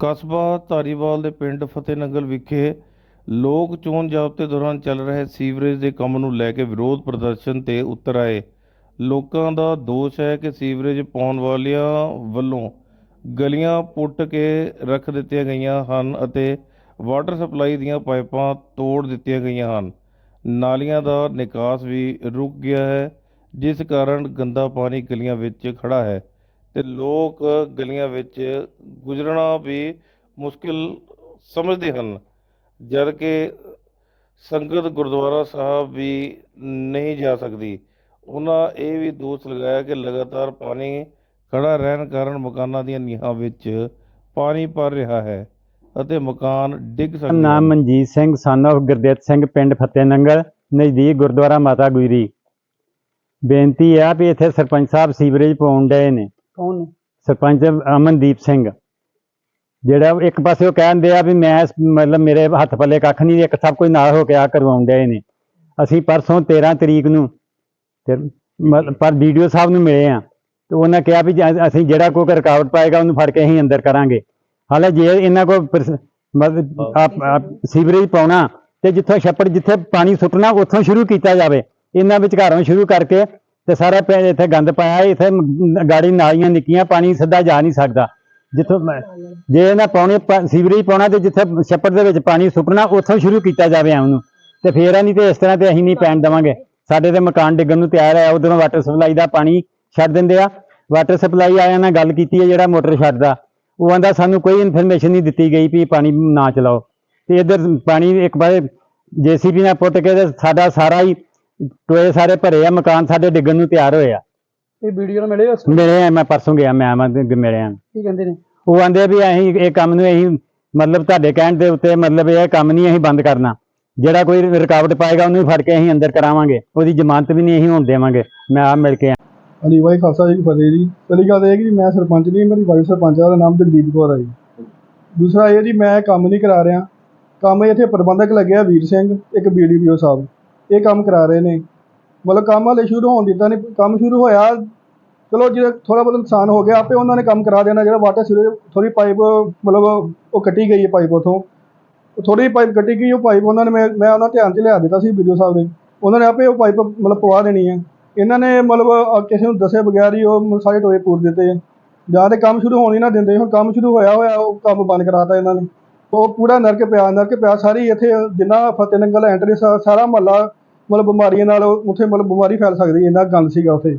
ਕਸਬਾ ਧਾਰੀਵਾਲ ਦੇ ਪਿੰਡ ਫਤਿਹਨਗਰ ਵਿਖੇ ਲੋਕ ਚੋਣ ਜ਼ਾਬਤੇ ਦੌਰਾਨ ਚੱਲ ਰਹੇ ਸੀਵਰੇਜ ਦੇ ਕੰਮ ਨੂੰ ਲੈ ਕੇ ਵਿਰੋਧ ਪ੍ਰਦਰਸ਼ਨ ਤੇ ਉਤਰ ਆਏ। ਲੋਕਾਂ ਦਾ ਦੋਸ਼ ਹੈ ਕਿ ਸੀਵਰੇਜ ਪਾਉਣ ਵਾਲਿਆਂ ਵੱਲੋਂ ਗਲੀਆਂ ਪੁੱਟ ਕੇ ਰੱਖ ਦਿੱਤੀਆਂ ਗਈਆਂ ਹਨ ਅਤੇ ਵਾਟਰ ਸਪਲਾਈ ਦੀਆਂ ਪਾਈਪਾਂ ਤੋੜ ਦਿੱਤੀਆਂ ਗਈਆਂ ਹਨ। ਨਾਲੀਆਂ ਦਾ ਨਿਕਾਸ ਵੀ ਰੁਕ ਗਿਆ ਹੈ, ਜਿਸ ਕਾਰਨ ਗੰਦਾ ਪਾਣੀ ਗਲੀਆਂ ਵਿੱਚ ਖੜਾ ਹੈ। ਤੇ ਲੋਕ ਗਲੀਆਂ ਵਿੱਚ ਗੁਜ਼ਰਨਾ ਵੀ ਮੁਸ਼ਕਿਲ ਸਮਝਦੇ ਹਨ। ਜਦ ਕਿ ਸੰਗਤ ਗੁਰਦੁਆਰਾ ਸਾਹਿਬ ਵੀ ਨਹੀਂ ਜਾ ਸਕਦੀ। ਉਹਨਾਂ ਇਹ ਵੀ ਦੋਸ਼ ਲਗਾਇਆ ਕਿ ਲਗਾਤਾਰ ਪਾਣੀ ਖੜਾ ਰਹਿਣ ਕਾਰਨ ਮਕਾਨਾਂ ਦੀਆਂ ਨੀਹਾਂ ਵਿੱਚ ਪਾਣੀ ਭਰ ਰਿਹਾ ਹੈ ਅਤੇ ਮਕਾਨ ਡਿੱਗ ਸਕਦੇ ਨਾਮ ਮਨਜੀਤ ਸਿੰਘ son of ਗੁਰਦੇਵ ਸਿੰਘ ਪਿੰਡ ਫਤਿਹਨੰਗਲ ਨਜ਼ਦੀਕ ਗੁਰਦੁਆਰਾ ਮਾਤਾ ਗੁਜਰੀ। ਬੇਨਤੀ ਆ ਵੀ ਇੱਥੇ ਸਰਪੰਚ ਸਾਹਿਬ ਸੀਵਰੇਜ ਪਾਉਣ ਡਏ ਨੇ। ਕੌਣ ਨੇ? ਸਰਪੰਚ ਅਮਨਦੀਪ ਸਿੰਘ। ਜਿਹੜਾ ਇੱਕ ਪਾਸੇ ਉਹ ਕਹਿੰਦੇ ਆ ਵੀ ਮੈਂ ਮਤਲਬ ਮੇਰੇ ਹੱਥ ਪੱਲੇ ਕੱਖ ਨਹੀਂ, ਇੱਕ ਸਭ ਕੁਝ ਨਾਲ ਹੋ ਕੇ ਆ ਕਰਵਾਉਣ ਨੇ। ਅਸੀਂ ਪਰਸੋਂ 13 ਤਰੀਕ ਨੂੰ ਤੇ ਪਰ ਵੀਡੀਓ ਸਾਹਿਬ ਨੂੰ ਮਿਲੇ ਆ। ਤੇ ਉਹਨਾਂ ਕਿਹਾ ਵੀ ਅਸੀਂ ਜਿਹੜਾ ਕੋਈ ਰੁਕਾਵਟ ਪਾਏਗਾ ਉਹਨੂੰ ਫੜ ਕੇ ਅਸੀਂ ਅੰਦਰ ਕਰਾਂਗੇ। ਹਾਲੇ ਜੇ ਇਹਨਾਂ ਕੋਲ ਸੀਵਰੇਜ ਪਾਉਣਾ ਤੇ ਜਿੱਥੋਂ ਛੱਪੜ ਜਿੱਥੇ ਪਾਣੀ ਸੁੱਟਣਾ, ਉੱਥੋਂ ਸ਼ੁਰੂ ਕੀਤਾ ਜਾਵੇ। ਇਹਨਾਂ ਵਿਚਕਾਰੋਂ ਸ਼ੁਰੂ ਕਰਕੇ ਤੇ ਸਾਰਾ ਪਿੰਡ ਇੱਥੇ ਗੰਦ ਪਾਇਆ ਇੱਥੇ ਗਾੜੀ ਨਾਲੀਆਂ ਨਿੱਕੀਆਂ, ਪਾਣੀ ਸਿੱਧਾ ਜਾ ਨਹੀਂ ਸਕਦਾ। ਜਿੱਥੋਂ ਜੇ ਇਹਨਾਂ ਪਾਉਣੇ ਸੀਵਰੇਜ ਪਾਉਣਾ ਤੇ ਜਿੱਥੇ ਛੱਪੜ ਦੇ ਵਿੱਚ ਪਾਣੀ ਸੁੱਟਣਾ, ਉੱਥੋਂ ਸ਼ੁਰੂ ਕੀਤਾ ਜਾਵੇ ਆਉਣ ਨੂੰ। ਤੇ ਫੇਰ ਆ ਨਹੀਂ ਤੇ ਇਸ ਤਰ੍ਹਾਂ ਤੇ ਅਸੀਂ ਨਹੀਂ ਪੈਣ ਦੇਵਾਂਗੇ। ਸਾਡੇ ਤੇ ਮਕਾਨ ਡਿੱਗਣ ਨੂੰ ਤਿਆਰ ਹੈ, ਉਧਰੋਂ ਵਾਟਰ ਸਪਲਾਈ ਦਾ ਪਾਣੀ ਛੱਡ ਦਿੰਦੇ ਆ। ਵਾਟਰ ਸਪਲਾਈ ਵਾਲਿਆਂ ਨਾਲ ਗੱਲ ਕੀਤੀ ਹੈ, ਜਿਹੜਾ ਮੋਟਰ ਛੱਡਦਾ। ਉਹ ਆਂਦਾ, ਸਾਨੂੰ ਕੋਈ ਇਨਫੋਰਮੇਸ਼ਨ ਨਹੀਂ ਦਿੱਤੀ ਗਈ ਵੀ ਪਾਣੀ ਨਾ ਚਲਾਓ। ਤੇ ਇਧਰ ਪਾਣੀ ਇੱਕ ਵਾਰ ਜੀਸੀਬੀ ਨਾਲ ਪੁੱਟ ਕੇ ਤੇ ਸਾਡਾ ਸਾਰਾ ਹੀ ਟੋਏ ਸਾਰੇ ਭਰੇ ਆ ਮਕਾਨ ਸਾਡੇ ਡਿੱਗਣ ਨੂੰ ਤਿਆਰ ਹੋਏ ਆ। ਇਹ ਵੀਡੀਓ ਨਾਲ ਮਿਲੇ ਉਸ ਮਿਲੇ ਆ ਮੈਂ ਪਰਸੋਂ ਗਿਆ ਮੈਂ ਆਵਾਂ ਤੇ ਮਿਲੇ ਆ। ਕੀ ਕਹਿੰਦੇ ਨੇ? ਉਹ ਆਂਦੇ ਆ ਵੀ ਅਸੀਂ ਇਹ ਕੰਮ ਨੂੰ ਅਸੀਂ ਮਤਲਬ ਤੁਹਾਡੇ ਕਹਿਣ ਦੇ ਉੱਤੇ ਮਤਲਬ ਇਹ ਕੰਮ ਨਹੀਂ ਅਸੀਂ ਬੰਦ ਕਰਨਾ। ਜਿਹੜਾ ਕੋਈ ਰੁਕਾਵਟ ਪਾਏਗਾ ਉਹਨੂੰ ਵੀ ਫੜ ਕੇ ਅਸੀਂ ਅੰਦਰ ਕਰਾਵਾਂਗੇ। ਉਹਦੀ ਜ਼ਮਾਨਤ ਵੀ ਨਹੀਂ ਅਸੀਂ ਹੋਣ ਦੇਵਾਂਗੇ। ਮੈਂ ਆ ਮਿਲ ਕੇ ਹਾਂਜੀ ਵਾਹਿ ਖਾਲਸਾ ਜੀ ਫਤਿਹ ਜੀ। ਪਹਿਲੀ ਗੱਲ ਇਹ ਹੈ ਕਿ ਮੈਂ ਸਰਪੰਚ ਨਹੀਂ ਮੇਰੀ ਵਾਈਫ ਸਰਪੰਚ ਹੈ ਉਹਦਾ ਨਾਮ ਜਗਦੀਪ ਕੌਰ ਹੈ ਜੀ। ਦੂਸਰਾ ਇਹ ਜੀ ਮੈਂ ਕੰਮ ਨਹੀਂ ਕਰਾ ਰਿਹਾ। ਕੰਮ ਇੱਥੇ ਪ੍ਰਬੰਧਕ ਲੱਗਿਆ ਵੀਰ ਸਿੰਘ ਇੱਕ ਬੀਡੀਪੀਓ ਸਾਹਿਬ। ਇਹ ਕੰਮ ਕਰਾ ਰਹੇ ਨੇ। ਮਤਲਬ ਕੰਮ ਹਲੇ ਸ਼ੁਰੂ ਹੋਣ ਦਿੱਤਾ ਨਹੀਂ, ਕੰਮ ਸ਼ੁਰੂ ਹੋਇਆ, ਚਲੋ ਜੇ ਥੋੜਾ ਬਹੁਤ ਨੁਕਸਾਨ ਹੋ ਗਿਆ, ਆਪੇ ਉਹਨਾਂ ਨੇ ਕੰਮ ਕਰਾ ਦੇਣਾ, ਜਿਹੜਾ ਵਾਟਰ ਸੀਵਰੇਜ ਥੋੜੀ ਪਾਈਪ ਮਤਲਬ ਉਹ ਕੱਟੀ ਗਈ ਹੈ ਪਾਈਪ ਉਥੋਂ। ਥੋੜੀ ਪਾਈਪ ਕੱਟੀ ਗਈ, ਉਹ ਪਾਈਪ ਉਹਨਾਂ ਨੇ ਮੈਂ ਮੈਂ ਉਹਨਾਂ ਧਿਆਨ 'ਚ ਲਿਆ ਦਿੱਤਾ ਸੀ ਵੀਡੀਓ ਸਾਹਿਬ ਨੇ। ਉਹਨਾਂ ਨੇ ਆਪੇ ਉਹ ਪਾਈਪ ਮਤਲਬ ਪਵਾ ਦੇਣੀ ਹੈ। ਇਹਨਾਂ ਨੇ ਮਤਲਬ ਕਿਸੇ ਨੂੰ ਦੱਸੇ ਬਗੈਰ ਹੀ ਉਹ ਮਤਲਬ ਸਾਰੇ ਟੋਏ ਪੂਰ ਦਿੱਤੇ ਆ ਜਾਂ ਤੇ ਕੰਮ ਸ਼ੁਰੂ ਹੋਣ ਹੀ ਨਾ ਦਿੰਦੇ, ਹੁਣ ਕੰਮ ਸ਼ੁਰੂ ਹੋਇਆ ਹੋਇਆ, ਉਹ ਕੰਮ ਬੰਦ ਕਰਾਤਾ ਇਹਨਾਂ ਨੇ। ਉਹ ਪੂਰਾ ਨਰਕ ਪਿਆ ਨਰਕ ਪਿਆ, ਸਾਰੀ ਇੱਥੇ ਜਿੰਨਾ ਫਤਿਹਨਗਰ ਐਂਟਰੀ ਸਾਰਾ ਮਹੱਲਾ ਮਤਲਬ ਬਿਮਾਰੀਆਂ ਨਾਲ ਉੱਥੇ ਮਤਲਬ ਬਿਮਾਰੀ ਫੈਲ ਸਕਦੀ ਇੰਨਾ ਗੰਦ ਸੀਗਾ ਉੱਥੇ।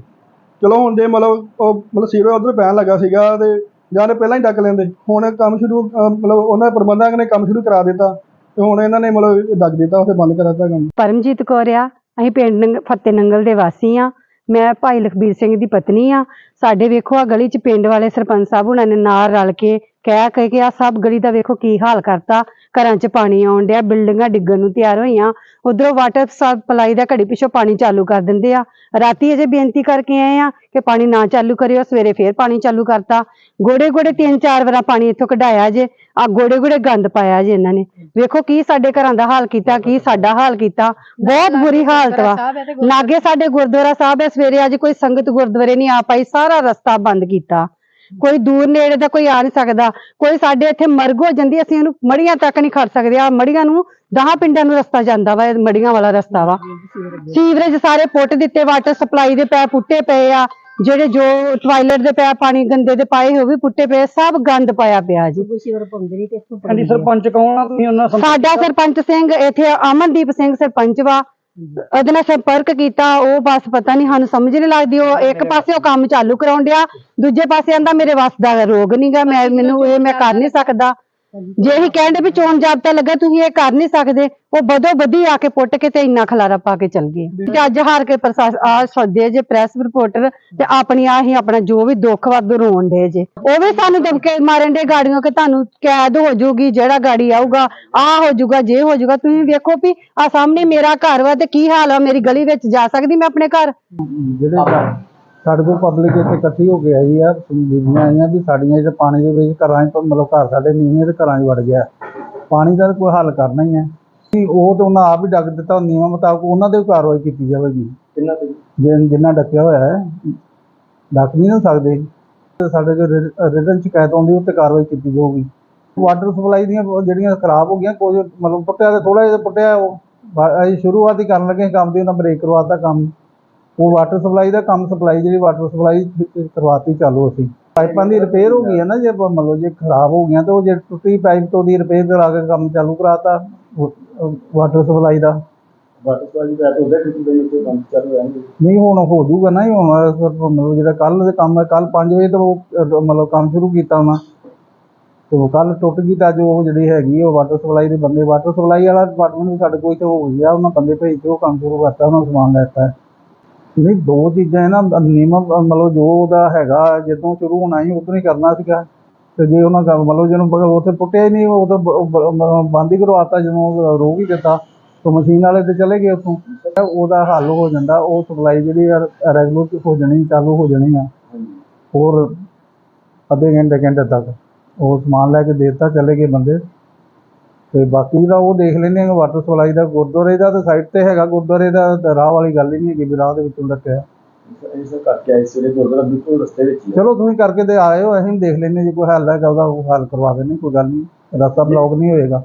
ਚਲੋ ਹੁਣ ਦੇ ਮਤਲਬ ਉਹ ਮਤਲਬ ਸੀਵਰ ਉਧਰ ਪੈਣ ਲੱਗਾ ਸੀਗਾ ਤੇ ਜਾਂ ਪਹਿਲਾਂ ਹੀ ਡੱਕ ਲੈਂਦੇ। ਹੁਣ ਕੰਮ ਸ਼ੁਰੂ ਮਤਲਬ ਉਹਨਾਂ ਪ੍ਰਬੰਧਕ ਨੇ ਕੰਮ ਸ਼ੁਰੂ ਕਰਾ ਦਿੱਤਾ ਤੇ ਹੁਣ ਇਹਨਾਂ ਨੇ ਮਤਲਬ ਡੱਕ ਦਿੱਤਾ, ਉੱਥੇ ਬੰਦ ਕਰਾ ਦਿੱਤਾ ਕੰਮ। ਪਰਮਜੀਤ ਕੌਰ ਆ, ਅਸੀਂ ਪਿੰਡ ਨੰਗ- ਫਤਿਹ ਨੰਗਲ ਦੇ ਵਾਸੀ ਆ। ਮੈਂ ਭਾਈ ਲਖਬੀਰ ਸਿੰਘ ਦੀ ਪਤਨੀ ਆ। ਸਾਡੇ ਵੇਖੋ ਆ ਗਲੀ ਚ ਪਿੰਡ ਵਾਲੇ ਸਰਪੰਚ ਸਾਹਿਬ ਉਹਨਾਂ ਨੇ ਨਾਲ ਰਲ ਕੇ ਕਹਿ ਕਹਿ ਕੇ ਆ ਸਭ ਗਲੀ ਦਾ ਵੇਖੋ ਕੀ ਹਾਲ ਕਰਤਾ। ਘਰਾਂ ਚ ਪਾਣੀ ਆਉਣ ਡਿਆ ਬਿਲਡਿੰਗਾਂ ਡਿੱਗਣ ਨੂੰ ਤਿਆਰ ਹੋਈਆਂ। ਉਧਰੋਂ ਵਾਟਰ ਸਪਲਾਈ ਦਾ ਘੜੀ ਪਿੱਛੋਂ ਪਾਣੀ ਚਾਲੂ ਕਰ ਦਿੰਦੇ ਆ। ਰਾਤੀ ਅਜੇ ਬੇਨਤੀ ਕਰਕੇ ਆਏ ਆ ਕਿ ਪਾਣੀ ਨਾ ਚਾਲੂ ਕਰਿਓ ਸਵੇਰੇ ਫੇਰ ਪਾਣੀ ਚਾਲੂ ਕਰਤਾ। ਗੋੜੇ ਗੋੜੇ ਤਿੰਨ ਚਾਰ ਵਾਰਾਂ ਪਾਣੀ ਇੱਥੋਂ ਕਢਾਇਆ ਜੇ ਆ ਗੋੜੇ ਗੋੜੇ ਗੰਦ ਪਾਇਆ ਜੇ ਇਹਨਾਂ ਨੇ। ਵੇਖੋ ਕੀ ਸਾਡੇ ਘਰਾਂ ਦਾ ਹਾਲ ਕੀਤਾ ਕੀ ਸਾਡਾ ਹਾਲ ਕੀਤਾ। ਬਹੁਤ ਬੁਰੀ ਹਾਲਤ ਵਾ। ਲਾਗੇ ਸਾਡੇ ਗੁਰਦੁਆਰਾ ਸਾਹਿਬ ਹੈ ਸਵੇਰੇ ਅੱਜ ਕੋਈ ਸੰਗਤ ਗੁਰਦੁਆਰੇ ਨਹੀਂ ਆ ਪਾਈ ਸਾਰਾ ਰਸਤਾ ਬੰਦ ਕੀਤਾ। ਕੋਈ ਦੂਰ ਨੇੜੇ ਦਾ ਕੋਈ ਆ ਨਹੀਂ ਸਕਦਾ। ਕੋਈ ਸਾਡੇ ਇੱਥੇ ਮਰਗ ਹੋ ਜਾਂਦੀ ਅਸੀਂ ਉਹਨੂੰ ਮੜੀਆਂ ਤੱਕ ਨਹੀਂ ਖੜ ਸਕਦੇ। ਆ ਮੜੀਆਂ ਨੂੰ ਦਹਾਂ ਪਿੰਡਾਂ ਨੂੰ ਰਸਤਾ ਜਾਂਦਾ ਵਾ ਇਹ ਮੜੀਆਂ ਵਾਲਾ ਰਸਤਾ ਵਾ। ਸੀਵਰੇਜ ਸਾਰੇ ਪੁੱਟ ਦਿੱਤੇ ਵਾਟਰ ਸਪਲਾਈ ਦੇ ਪੈ ਪੁੱਟੇ ਪਏ ਆ। ਜਿਹੜੇ ਜੋ ਟਾਇਲਟ ਦੇ ਪੈ ਪਾਣੀ ਗੰਦੇ ਦੇ ਪਾਏ ਹੋਏ ਵੀ ਪੁੱਟੇ ਪਏ ਸਭ ਗੰਦ ਪਾਇਆ ਪਿਆ ਜੀ। ਸਰਪੰਚ ਕੌਣ ਆ ਤੁਸੀਂ ਉਹਨਾਂ ਸਾਡਾ ਸਰਪੰਚ ਸਿੰਘ ਇੱਥੇ ਅਮਨਦੀਪ ਸਿੰਘ ਸਰਪੰਚ ਵਾ। ਉਹਦੇ ਨਾਲ ਸੰਪਰਕ ਕੀਤਾ ਉਹ ਬਸ ਪਤਾ ਨਹੀਂ ਸਾਨੂੰ ਸਮਝ ਨਹੀਂ ਲੱਗਦੀ ਉਹ ਇੱਕ ਪਾਸੇ ਉਹ ਕੰਮ ਚਾਲੂ ਕਰਾਉਣ ਡਿਆ ਦੂਜੇ ਪਾਸੇ ਆਂਦਾ ਮੇਰੇ ਵੱਸ ਦਾ ਰੋਗ ਨਹੀਂਗਾ ਮੈਂ ਮੈਨੂੰ ਇਹ ਮੈਂ ਕਰ ਨਹੀਂ ਸਕਦਾ। ਜੇ ਇਹ ਕਹਿੰਦੇ ਵੀ ਚੋਣ ਜਾਬਤਾ ਲੱਗਾ ਤੁਸੀਂ ਇਹ ਕਰ ਨਹੀਂ ਸਕਦੇ। ਉਹ ਬਦੋ ਬਦੀ ਆ ਕੇ ਪੁੱਟ ਕੇ ਤੇ ਇੰਨਾ ਖਲਾਰਾ ਪਾ ਕੇ ਚਲ ਗਏ। ਤੇ ਅੱਜ ਹਾਰ ਕੇ ਪ੍ਰਸ਼ਾਸ ਆ ਸੱਦੇ ਜੇ ਪ੍ਰੈਸ ਰਿਪੋਰਟਰ ਤੇ ਆਪਣੀ ਆ ਹੀ ਆਪਣਾ ਜੋ ਵੀ ਦੁੱਖ ਵੱਧ ਰੋਣ ਦੇ ਜੇ। ਉਹ ਵੀ ਸਾਨੂੰ ਦਬਕੇ ਮਾਰਨ ਦੇ ਗਾੜੀਆਂ ਕਿ ਤੁਹਾਨੂੰ ਕੈਦ ਹੋ ਜਾਊਗੀ ਜਿਹੜਾ ਗਾੜੀ ਆਊਗਾ ਆ ਹੋ ਜਾਊਗਾ ਜੇ ਹੋ ਜਾਊਗਾ ਤੁਸੀਂ ਵੇਖੋ ਵੀ ਆ ਸਾਹਮਣੇ ਮੇਰਾ ਘਰ ਵਾ ਤੇ ਕੀ ਹਾਲ ਆ? ਮੇਰੀ ਗਲੀ ਵਿੱਚ ਜਾ ਸਕਦੀ ਮੈਂ ਆਪਣੇ ਘਰ? ਜਿਹੜੇ ਸਾਡੇ ਕੋਲ ਪਬਲਿਕ ਇੱਥੇ ਇਕੱਠੀ ਹੋ ਕੇ ਆਈ ਆ ਬੀਬੀਆਂ ਆਈਆਂ ਵੀ ਸਾਡੀਆਂ ਜਿਹੜੇ ਪਾਣੀ ਦੇ ਵਿੱਚ ਘਰਾਂ 'ਚ ਮਤਲਬ ਘਰ ਸਾਡੇ ਨੀਵੇਂ ਤੇ ਘਰਾਂ 'ਚ ਵੜ ਗਿਆ। ਪਾਣੀ ਦਾ ਕੋਈ ਹੱਲ ਕਰਨਾ ਹੀ ਹੈ ਕਿ ਉਹ ਤਾਂ ਉਹਨਾਂ ਆਪ ਹੀ ਡੱਕ ਦਿੱਤਾ ਨਿਯਮਾਂ ਮੁਤਾਬਕ ਉਹਨਾਂ ਤੇ ਵੀ ਕਾਰਵਾਈ ਕੀਤੀ ਜਾਵੇਗੀ। ਕਿੰਨਾ ਤੇ ਜਿ- ਜਿੰਨਾ ਡੱਕਿਆ ਹੋਇਆ ਹੈ ਡੱਕ ਨਹੀਂ ਨਾ ਸਕਦੇ। ਤੇ ਸਾਡੇ ਜੋ ਰਿਟਨ ਸ਼ਿਕਾਇਤ ਆਉਂਦੀ ਉਹ ਤੇ ਕਾਰਵਾਈ ਕੀਤੀ ਜਾਊਗੀ। ਵਾਟਰ ਸਪਲਾਈ ਦੀਆਂ ਜਿਹੜੀਆਂ ਖਰਾਬ ਹੋ ਗਈਆਂ ਕੁਝ ਮਤਲਬ ਪੁੱਟਿਆ ਤੇ ਥੋੜਾ ਜਿਹਾ ਪੁੱਟਿਆ ਉਹ। ਅਸੀਂ ਸ਼ੁਰੂਆਤ ਹੀ ਕਰਨ ਲੱਗੇ ਕੰਮ ਦੀ ਉਹਨਾਂ ਬ੍ਰੇਕ ਕਰਵਾਤਾ ਕੰਮ। ਉਹ ਵਾਟਰ ਸਪਲਾਈ ਦਾ ਕੰਮ ਸਪਲਾਈ ਜਿਹੜੀ ਵਾਟਰ ਸਪਲਾਈ ਕਰਵਾਤੀ ਚਾਲੂ ਅਸੀਂ। ਪਾਈਪਾਂ ਦੀ ਰਿਪੇਅਰ ਹੋ ਗਈ ਹੈ ਨਾ ਜੇ ਮੰਨ ਲਓ ਜੇ ਖਰਾਬ ਹੋ ਗਈਆਂ ਤੇ ਉਹ ਜੇ ਟੁੱਟੀ ਪਾਈਪ ਤੋਂ ਦੀ ਰਿਪੇਅਰ ਕਰਾ ਕੇ ਕੰਮ ਚਾਲੂ ਕਰਾਤਾ ਵਾਟਰ ਸਪਲਾਈ ਦਾ। ਵਾਟਰ ਸਪਲਾਈ ਦਾ ਉਹਦੇ ਦੇ ਉੱਤੇ ਕੰਮ ਚੱਲ ਰਿਹਾ ਹੈ ਨਹੀਂ ਹੁਣ ਹੋ ਜਾਊਗਾ ਨਾ ਹੁਣ ਜਿਹੜਾ ਕੱਲ ਦੇ ਕੰਮ ਹੈ ਕੱਲ 5 ਵਜੇ ਤੋਂ ਮਤਲਬ ਕੰਮ ਸ਼ੁਰੂ ਕੀਤਾ ਉਹਨਾਂ। ਤੇ ਕੱਲ ਟੁੱਟ ਗਈ ਤਾਂ ਜੋ ਜਿਹੜੀ ਹੈਗੀ ਉਹ ਵਾਟਰ ਸਪਲਾਈ ਦੇ ਬੰਦੇ ਵਾਟਰ ਸਪਲਾਈ ਵਾਲਾ ਡਿਪਾਰਟਮੈਂਟ ਵੀ ਸਾਡੇ ਕੋਲ ਇੱਥੇ ਹੋ ਗਿਆ ਉਹਨਾਂ ਬੰਦੇ ਭੇਜ ਕੇ ਉਹ ਕੰਮ ਸ਼ੁਰੂ ਕਰਤਾ ਉਹਨਾਂ ਸਮਾਨ ਲੈਤਾ ਨਹੀਂ, ਦੋ ਚੀਜ਼ਾਂ ਹੈ ਨਾ, ਨਿਯਮ, ਮਤਲਬ ਜੋ ਉਹਦਾ ਹੈਗਾ, ਜਦੋਂ ਸ਼ੁਰੂ ਹੋਣਾ ਹੀ ਉਦੋਂ ਹੀ ਕਰਨਾ ਸੀਗਾ। ਤੇ ਜੇ ਉਹਨਾਂ ਦਾ ਮਤਲਬ ਜਿਹਨੂੰ ਉੱਥੇ ਪੁੱਟਿਆ ਹੀ ਨਹੀਂ, ਉਹ ਤਾਂ ਬੰਦ ਹੀ ਕਰਵਾਤਾ, ਜਦੋਂ ਰੋਕ ਹੀ ਦਿੱਤਾ, ਤਾਂ ਮਸ਼ੀਨ ਵਾਲੇ ਤੇ ਚਲੇ ਗਏ ਉੱਥੋਂ। ਉਹਦਾ ਹੱਲ ਹੋ ਜਾਂਦਾ, ਉਹ ਸਪਲਾਈ ਜਿਹੜੀ ਰੈਗੂਲਰ ਹੋ ਜਾਣੀ, ਚਾਲੂ ਹੋ ਜਾਣੀ ਆ। ਹੋਰ ਅੱਧੇ ਘੰਟੇ ਘੰਟੇ ਤੱਕ ਉਹ ਸਮਾਨ ਲੈ ਕੇ ਦੇਤਾ, ਚਲੇ ਗਏ ਬੰਦੇ। ਤੇ ਬਾਕੀ ਜਿਹੜਾ ਉਹ ਦੇਖ ਲੈਂਦੇ ਆ ਵਾਟਰ ਸਪਲਾਈ ਦਾ ਗੁਰਦੁਆਰੇ ਦਾ ਤਾਂ ਸਾਈਡ ਤੇ ਹੈਗਾ ਗੁਰਦੁਆਰੇ ਦਾ ਰਾਹ ਵਾਲੀ ਗੱਲ ਹੀ ਨਹੀਂ ਹੈਗੀ ਵੀ ਰਾਹ ਦੇ ਵਿੱਚੋਂ ਰੱਖਿਆ ਇਸ ਕਰਕੇ ਆਏ ਸਵੇਰੇ ਗੁਰਦੁਆਰਾ ਬਿਲਕੁਲ ਰਸਤੇ ਵਿੱਚ ਹੀ ਹੈ ਚਲੋ ਤੁਸੀਂ ਕਰਕੇ ਤੇ ਆਏ ਹੋ ਅਸੀਂ ਦੇਖ ਲੈਂਦੇ ਜੇ ਕੋਈ ਹੱਲ ਹੈਗਾ ਉਹਦਾ ਉਹ ਹੱਲ ਕਰਵਾ ਦਿੰਦੇ ਕੋਈ ਗੱਲ ਨਹੀਂ ਰਸਤਾ ਬਲੌਕ ਨਹੀਂ ਹੋਏਗਾ।